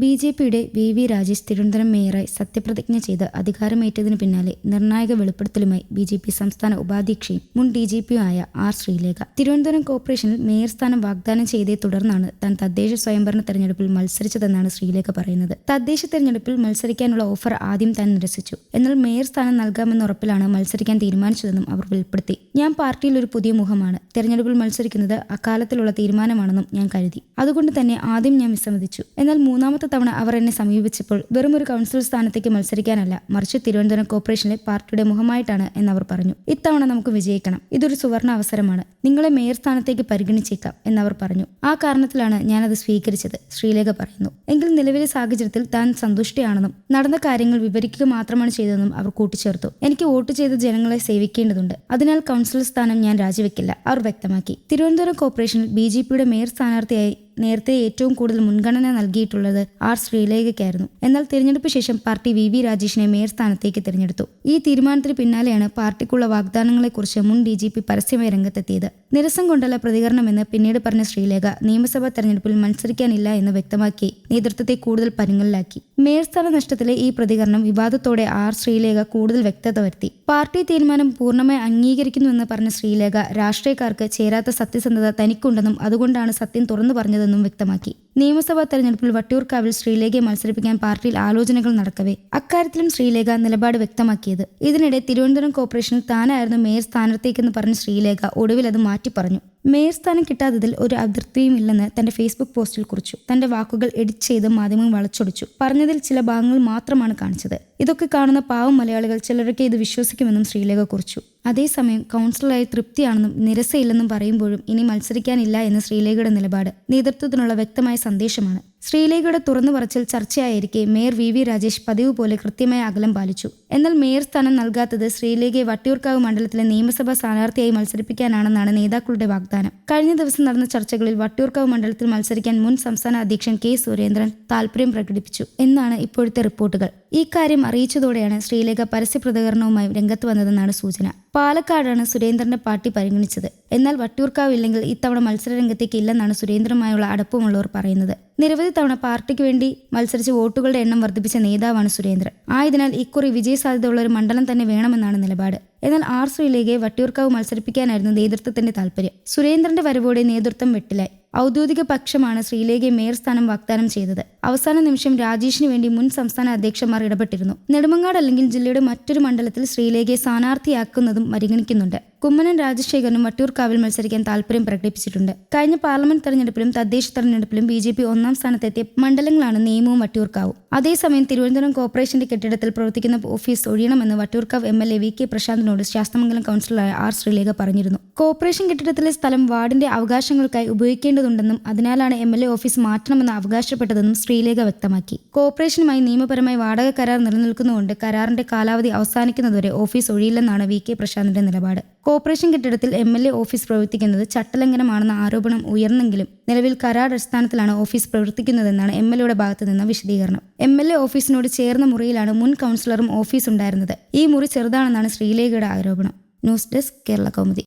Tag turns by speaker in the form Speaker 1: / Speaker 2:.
Speaker 1: B J പിയുടെ V V Rajesh Thiruvananthapuram മേയറായി സത്യപ്രതിജ്ഞ ചെയ്ത് അധികാരമേറ്റതിന് പിന്നാലെ നിർണായക വെളിപ്പെടുത്തലുമായി ബി ജെ പി സംസ്ഥാന ഉപാധ്യക്ഷയും മുൻ ഡി ജി പിയുമായ ആർ ശ്രീലേഖ. തിരുവനന്തപുരം കോർപ്പറേഷനിൽ മേയർ സ്ഥാനം വാഗ്ദാനം ചെയ്തേ തുടർന്നാണ് താൻ തദ്ദേശ സ്വയംഭരണ തെരഞ്ഞെടുപ്പിൽ മത്സരിച്ചതെന്നാണ് ശ്രീലേഖ പറയുന്നത്. തദ്ദേശ തെരഞ്ഞെടുപ്പിൽ മത്സരിക്കാനുള്ള ഓഫർ ആദ്യം താൻ നിരസിച്ചു. എന്നാൽ മേയർ സ്ഥാനം നൽകാമെന്ന ഉറപ്പിലാണ് മത്സരിക്കാൻ തീരുമാനിച്ചതെന്നും അവർ വെളിപ്പെടുത്തി. ഞാൻ പാർട്ടിയിൽ ഒരു പുതിയ മുഖമാണ്. തെരഞ്ഞെടുപ്പിൽ മത്സരിക്കുന്നത് അക്കാലത്തിലുള്ള തീരുമാനമാണെന്നും ഞാൻ കരുതി. അതുകൊണ്ട് തന്നെ ആദ്യം ഞാൻ വിസമ്മതിച്ചു. എന്നാൽ മൂന്നാമത്തെ തവണ അവർ എന്നെ സമീപിച്ചപ്പോൾ വെറും ഒരു കൗൺസിൽ സ്ഥാനത്തേക്ക് മത്സരിക്കാനല്ല മറിച്ച് തിരുവനന്തപുരം കോർപ്പറേഷനിലെ പാർട്ടിയുടെ മുഖമായിട്ടാണ് എന്ന് അവർ പറഞ്ഞു. ഇത്തവണ നമുക്ക് വിജയിക്കണം. ഇതൊരു സുവർണ അവസരമാണ്. നിങ്ങളെ മേയർ സ്ഥാനത്തേക്ക് പരിഗണിച്ചേക്കാം എന്നവർ പറഞ്ഞു. ആ കാരണത്തിലാണ് ഞാനത് സ്വീകരിച്ചത് ശ്രീലേഖ പറയുന്നു. എങ്കിൽ നിലവിലെ സാഹചര്യത്തിൽ താൻ സന്തുഷ്ടിയാണെന്നും നടന്ന കാര്യങ്ങൾ വിവരിക്കുക മാത്രമാണ് ചെയ്തതെന്നും അവർ കൂട്ടിച്ചേർത്തു. എനിക്ക് വോട്ട് ചെയ്ത ജനങ്ങളെ സേവിക്കേണ്ടതുണ്ട്. അതിനാൽ കൗൺസിൽ സ്ഥാനം ഞാൻ രാജിവെക്കില്ല അവർ വ്യക്തമാക്കി. തിരുവനന്തപുരം കോർപ്പറേഷനിൽ ബി മേയർ സ്ഥാനാർത്ഥിയായി നേരത്തെ ഏറ്റവും കൂടുതൽ മുൻഗണന നൽകിയിട്ടുള്ളത് ആർ ശ്രീലേഖയ്ക്കായിരുന്നു. എന്നാൽ തിരഞ്ഞെടുപ്പ് ശേഷം പാർട്ടി വി വി രാജേഷിനെ മേയർ സ്ഥാനത്തേക്ക് തിരഞ്ഞെടുത്തു. ഈ തീരുമാനത്തിന് പിന്നാലെയാണ് പാർട്ടിക്കുള്ള വാഗ്ദാനങ്ങളെക്കുറിച്ച് മുൻ ഡി ജി പി പരസ്യമായി രംഗത്തെത്തിയത്. നിരസം കൊണ്ടല്ല പ്രതികരണമെന്ന് പിന്നീട് പറഞ്ഞ ശ്രീലേഖ നിയമസഭാ തെരഞ്ഞെടുപ്പിൽ മത്സരിക്കാനില്ല എന്ന് വ്യക്തമാക്കി നേതൃത്വത്തെ കൂടുതൽ പരുങ്ങലിലാക്കി. മേയർ സ്ഥാന നഷ്ടത്തിലെ ഈ പ്രതികരണം വിവാദത്തോടെ ആർ ശ്രീലേഖ കൂടുതൽ വ്യക്തത വരുത്തി. പാർട്ടി തീരുമാനം പൂർണമായി അംഗീകരിക്കുന്നുവെന്ന് പറഞ്ഞ ശ്രീലേഖ രാഷ്ട്രീയക്കാർക്ക് ചേരാത്ത സത്യസന്ധത തനിക്കുണ്ടെന്നും അതുകൊണ്ടാണ് സത്യം തുറന്നു പറഞ്ഞതെന്നും വ്യക്തമാക്കി. നിയമസഭാ തെരഞ്ഞെടുപ്പിൽ വട്ടിയൂർക്കാവിൽ ശ്രീലേഖയെ മത്സരിപ്പിക്കാൻ പാർട്ടിയിൽ ആലോചനകൾ നടക്കവേ. അക്കാര്യത്തിലും ശ്രീലേഖ നിലപാട് വ്യക്തമാക്കിയത്. ഇതിനിടെ തിരുവനന്തപുരം കോർപ്പറേഷനിൽ താനായിരുന്നു മേയർ സ്ഥാനത്തേക്കെന്ന് പറഞ്ഞ ശ്രീലേഖ ഒടുവിൽ അത് മാറ്റി പറഞ്ഞു. മേയർ സ്ഥാനം കിട്ടാത്തതിൽ ഒരു അതൃപ്തിയും ഇല്ലെന്ന് തന്റെ ഫേസ്ബുക്ക് പോസ്റ്റിൽ കുറിച്ചു. തന്റെ വാക്കുകൾ എഡിറ്റ് ചെയ്ത് മാധ്യമം വളച്ചൊടിച്ചു. പറഞ്ഞതിൽ ചില ഭാഗങ്ങൾ മാത്രമാണ് കാണിച്ചത്. ഇതൊക്കെ കാണുന്ന പാവം മലയാളികൾ ചിലരൊക്കെ ഇത് വിശ്വസിക്കുമെന്നും ശ്രീലേഖ കുറിച്ചു. അതേസമയം കൗൺസിലറായി തൃപ്തിയാണെന്നും നിരസയില്ലെന്നും പറയുമ്പോഴും ഇനി മത്സരിക്കാനില്ല എന്ന ശ്രീലേഖയുടെ നിലപാട് നേതൃത്വത്തിനുള്ള വ്യക്തമായ സന്ദേശമാണ്. ശ്രീലേഖയുടെ തുറന്നു പറച്ചിൽ ചർച്ചയായിരിക്കെ മേയർ വി വി രാജേഷ് പതിവ് പോലെ കൃത്യമായ അകലം പാലിച്ചു. എന്നാൽ മേയർ സ്ഥാനം നൽകാത്തത് ശ്രീലേഖയെ വട്ടിയൂർക്കാവ് മണ്ഡലത്തിലെ നിയമസഭാ സ്ഥാനാർത്ഥിയായി മത്സരിപ്പിക്കാനാണെന്നാണ് നേതാക്കളുടെ വാഗ്ദാനം. കഴിഞ്ഞ ദിവസം നടന്ന ചർച്ചകളിൽ വട്ടിയൂർക്കാവ് മണ്ഡലത്തിൽ മത്സരിക്കാൻ മുൻ സംസ്ഥാന അധ്യക്ഷൻ കെ സുരേന്ദ്രൻ താൽപര്യം പ്രകടിപ്പിച്ചു എന്നാണ് ഇപ്പോഴത്തെ റിപ്പോർട്ടുകൾ. ഈ കാര്യം അറിയിച്ചതോടെയാണ് ശ്രീലേഖ പരസ്യ പ്രതികരണവുമായി രംഗത്ത് വന്നതെന്നാണ് സൂചന. പാലക്കാടാണ് സുരേന്ദ്രന്റെ പാർട്ടി പരിഗണിച്ചത് എന്നാൽ വട്ടിയൂർക്കാവ് ഇല്ലെങ്കിൽ ഇത്തവണ മത്സരരംഗത്തേക്ക് ഇല്ലെന്നാണ് സുരേന്ദ്രനുമായുള്ള അടുപ്പമുള്ളവർ പറയുന്നത്. നിരവധി തവണ പാർട്ടിക്ക് വേണ്ടി മത്സരിച്ച് വോട്ടുകളുടെ എണ്ണം വർദ്ധിപ്പിച്ച നേതാവാണ് സുരേന്ദ്രൻ. ആയതിനാൽ ഇക്കുറി വിജയ സാധ്യതയുള്ള ഒരു മണ്ഡലം തന്നെ വേണമെന്നാണ് നിലപാട്. എന്നാൽ ആർ ശ്രീലേഖയെ വട്ടിയൂർക്കാവ് മത്സരിപ്പിക്കാനായിരുന്നു നേതൃത്വത്തിന്റെ താല്പര്യം സുരേന്ദ്രന്റെ വരവോടെ നേതൃത്വം വെട്ടിലായി. ഔദ്യോഗിക പക്ഷമാണ് ശ്രീലേഖയെ മേയർ സ്ഥാനം വാഗ്ദാനം ചെയ്തത്. അവസാന നിമിഷം രാജേഷിന് വേണ്ടി മുൻ സംസ്ഥാന അധ്യക്ഷന്മാർ ഇടപെട്ടിരുന്നു. നെടുമങ്ങാട് അല്ലെങ്കിൽ ജില്ലയുടെ മറ്റൊരു മണ്ഡലത്തിൽ ശ്രീലേഖയെ സ്ഥാനാർത്ഥിയാക്കുന്നതും പരിഗണിക്കുന്നുണ്ട്. കുമ്മനം രാജശേഖരനും വട്ടിയൂർക്കാവിൽ മത്സരിക്കാൻ താല്പര്യം പ്രകടിപ്പിച്ചിട്ടുണ്ട്. കഴിഞ്ഞ പാർലമെന്റ് തെരഞ്ഞെടുപ്പിലും തദ്ദേശ തെരഞ്ഞെടുപ്പിലും ബി ജെ പി ഒന്നാം സ്ഥാനത്തെത്തിയ മണ്ഡലങ്ങളാണ് നിയമവും വട്ടിയൂർക്കാവും അതേസമയം തിരുവനന്തപുരം കോർപ്പറേഷന്റെ കെട്ടിടത്തിൽ പ്രവർത്തിക്കുന്ന office ഒഴിയണമെന്ന് Vattiyoorkavu M L A V K പ്രശാന്തിനോട് Sasthamangalam കൗൺസിലറായ ആർ ശ്രീലേഖ പറഞ്ഞിരുന്നു. കോർപ്പറേഷൻ കെട്ടിടത്തിലെ സ്ഥലം വാർഡിന്റെ അവകാശങ്ങൾക്കായി ഉപയോഗിക്കേണ്ടതുണ്ടെന്നും അതിനാലാണ് എം എൽ എ ഓഫീസ് മാറ്റണമെന്ന് അവകാശപ്പെട്ടതെന്നും ശ്രീലേഖ വ്യക്തമാക്കി. കോർപ്പറേഷനുമായി നിയമപരമായി വാടക കരാർ നിലനിൽക്കുന്നതുകൊണ്ട് കരാറിന്റെ കാലാവധി അവസാനിക്കുന്നതുവരെ ഓഫീസ് ഒഴിയില്ലെന്നാണ് വി കെ പ്രശാന്തിന്റെ നിലപാട്. കോർപ്പറേഷൻ കെട്ടിടത്തിൽ എം എൽ എ ഓഫീസ് പ്രവർത്തിക്കുന്നത് ചട്ടലംഘനമാണെന്ന ആരോപണം ഉയർന്നെങ്കിലും നിലവിൽ കരാർ അടിസ്ഥാനത്തിലാണ് ഓഫീസ് പ്രവർത്തിക്കുന്നതെന്നാണ് എം എൽ എയുടെ ഭാഗത്തു നിന്ന് വിശദീകരണം. എം എൽ എ ഓഫീസിനോട് ചേർന്ന മുറിയിലാണ് മുൻ കൗൺസിലറും ഓഫീസ് ഉണ്ടായിരുന്നത് ഈ മുറി ചെറുതാണെന്നാണ് ശ്രീലേഖയുടെ ആരോപണം. News desk Kerala Kaumudi.